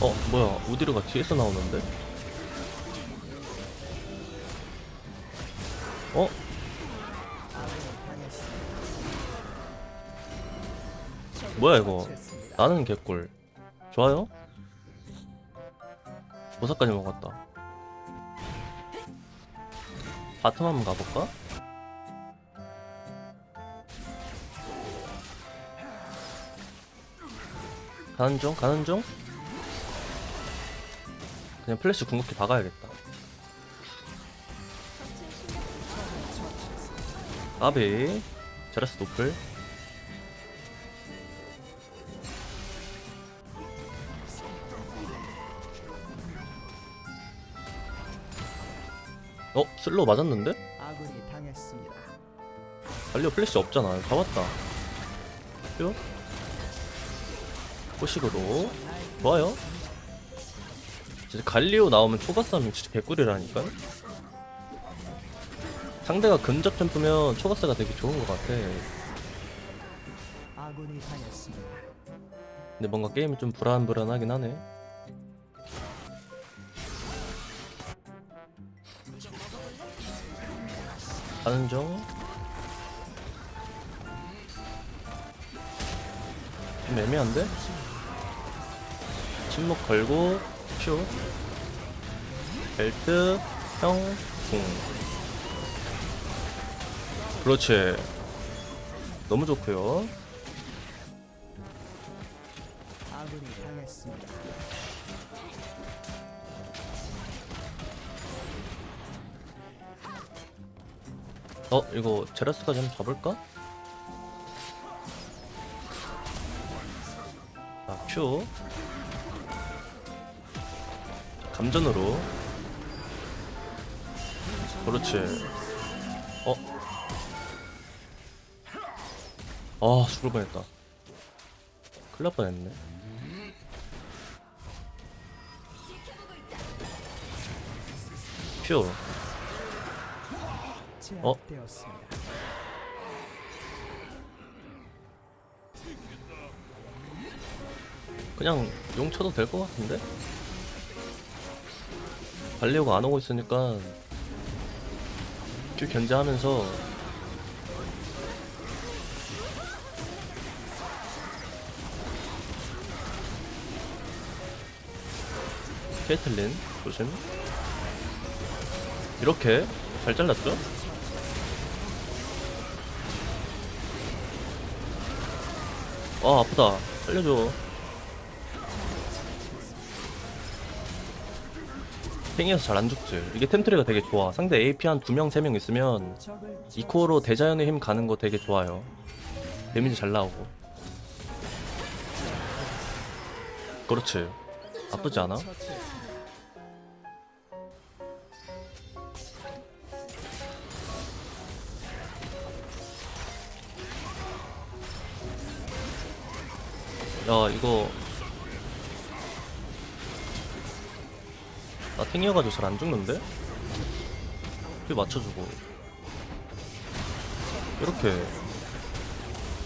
어 뭐야 우디르가 뒤에서 나오는데? 어? 뭐야 이거 나는 개꿀 좋아요? 보석까지 먹었다 바텀 한번 가볼까? 가는 중 가는 중 그냥 플래시 궁극기 박아야겠다. 아비 제라스 노플. 어? 슬로우 맞았는데? 갈리오 플래시 없잖아. 잡았다. 뿅 포식으로. 좋아요 진짜 갈리오 나오면 초가 싸면 진짜 개꿀이라니까? 상대가 근접 템프면 초가스가 되게 좋은 것 같아. 근데 뭔가 게임이 좀 불안불안하긴 하네. 가는 중. 좀 애매한데? 침묵 걸고 큐. 벨트 형궁 그렇지. 너무 좋고요. 어 이거 제라스까지 한번 잡을까? 자 큐 감전으로 그렇지 어? 아 죽을 뻔했다 큰일 날 뻔했네 큐 어? 그냥 용 쳐도 될 것 같은데? 발리오가 안 오고 있으니까 쭉 견제하면서 케이틀린 조심. 이렇게 잘 잘랐죠? 아 아프다. 살려줘 팽이어서 잘 안 죽지. 이게 템트리가 되게 좋아. 상대 AP 한 2명 3명 있으면 적을 이코어로 대자연의 힘 가는 거 되게 좋아요. 데미지 잘 나오고. 그렇지. 나쁘지 않아? 야 이거 나 탱이어가지고 잘 안 죽는데? 피 맞춰주고. 이렇게.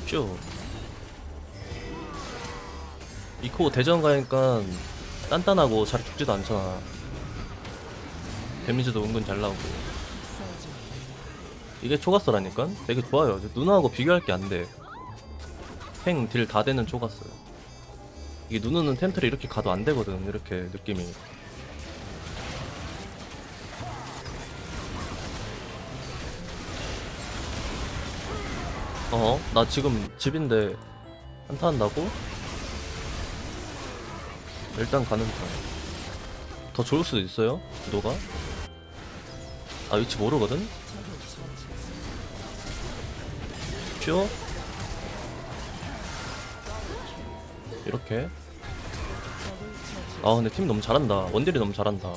퓨 이코 대전 가니까 단단하고 잘 죽지도 않잖아. 데미지도 은근 잘 나오고. 이게 초가스라니까? 되게 좋아요. 누나하고 비교할 게 안돼. 탱딜다 되는 초가스. 이게 누누는 템트리 이렇게 가도 안 되거든 이렇게 느낌이 어? 나 지금 집인데 한타 한다고? 일단 가는 중더 좋을 수도 있어요 구도가 아 위치 모르거든? 퓨어 이렇게 아 근데 팀 너무 잘한다 원딜이 너무 잘한다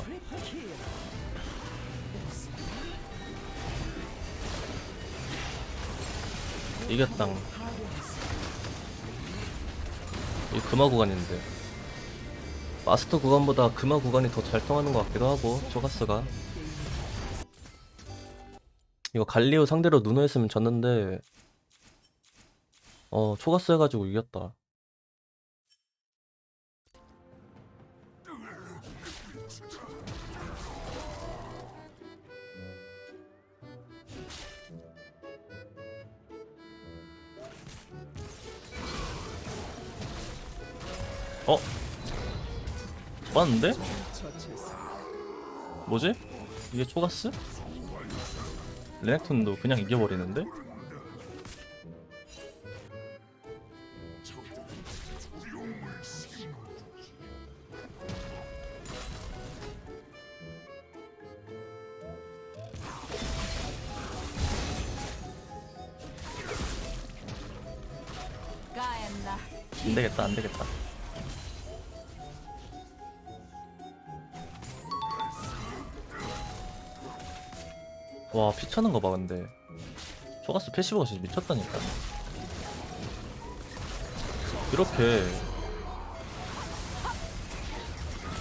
이겼당 이 금화 구간인데. 마스터 구간보다 금화 구간이 더 잘 통하는 것 같기도 하고 조가스가. 이거 갈리오 상대로 누누 했으면 졌는데 어 초가스 해가지고 이겼다 어? 맞는데? 뭐지? 이게 초가스? 레넥톤도 그냥 이겨버리는데? 안되겠다 안되겠다 와 피 차는 거 봐 근데. 초가스 패시브가 진짜 미쳤다니까. 이렇게.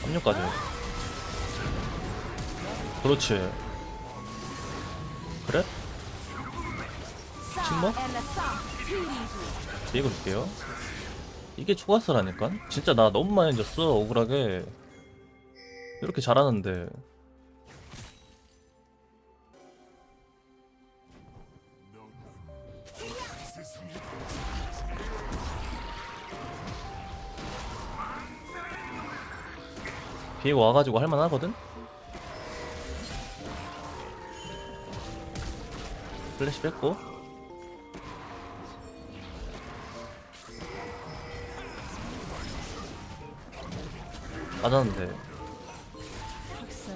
압력까지. 그렇지. 그래? 침묵? 이거 줄게요. 이게 초가스라니까? 진짜 나 너무 많이 졌어 억울하게. 이렇게 잘하는데 비에고 와가지고 할만하거든? 플래시 뺐고. 맞았는데.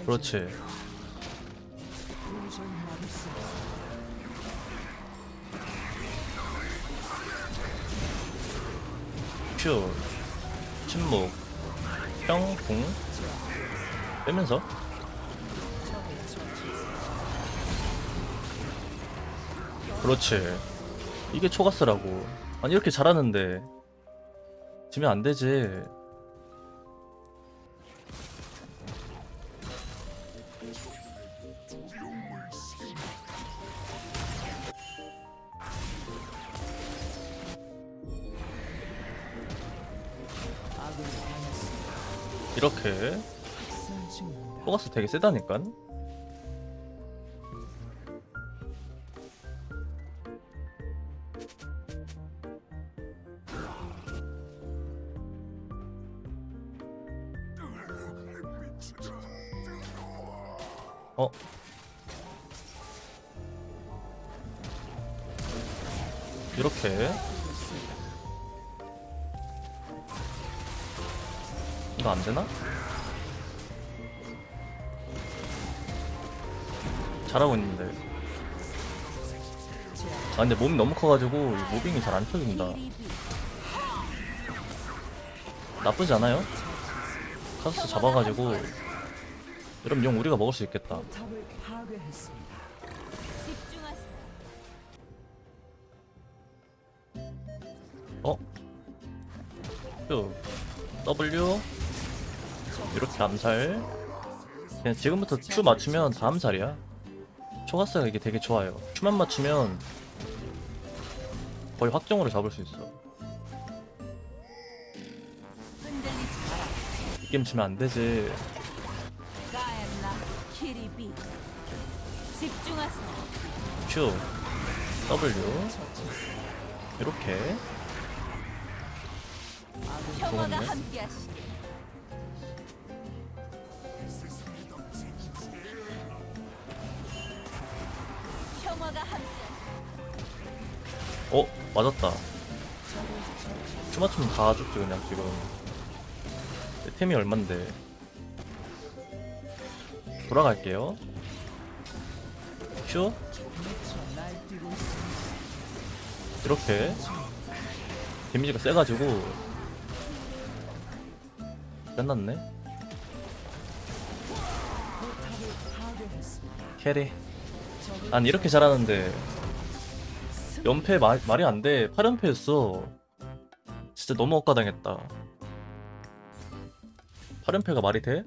그렇지. 큐. 침묵. 평궁 빼면서. 그렇지. 이게 초가스라고. 아니 이렇게 잘하는데. 지면 안 되지. 아군이 당했습니다. 이렇게 초가스 되게 세다니까 어? 이렇게 이거 안 되나? 잘하고 있는데. 아 근데 몸이 너무 커가지고 이 무빙이 잘안 쳐진다. 나쁘지 않아요? 카스 잡아가지고 이러면 용 우리가 먹을 수 있겠다. 어? Q W 이렇게 암살 그냥 지금부터 Q 맞추면 다 암살이야 초가스가 이게 되게 좋아요. Q만 맞추면 거의 확정으로 잡을 수 있어. 이 게임 치면 안 되지. Q W. 이렇게. 좋았네. 어? 맞았다. 맞추면 다 죽지 그냥 지금. 내 템이 얼만데. 돌아갈게요. 있습니다. 이렇게. 데미지가 세가지고. 끝났네. 캐리. 난 이렇게 잘하는데 연패 마, 말이 안 돼. 8연패였어. 진짜 너무 억까당했다. 8연패가 말이 돼?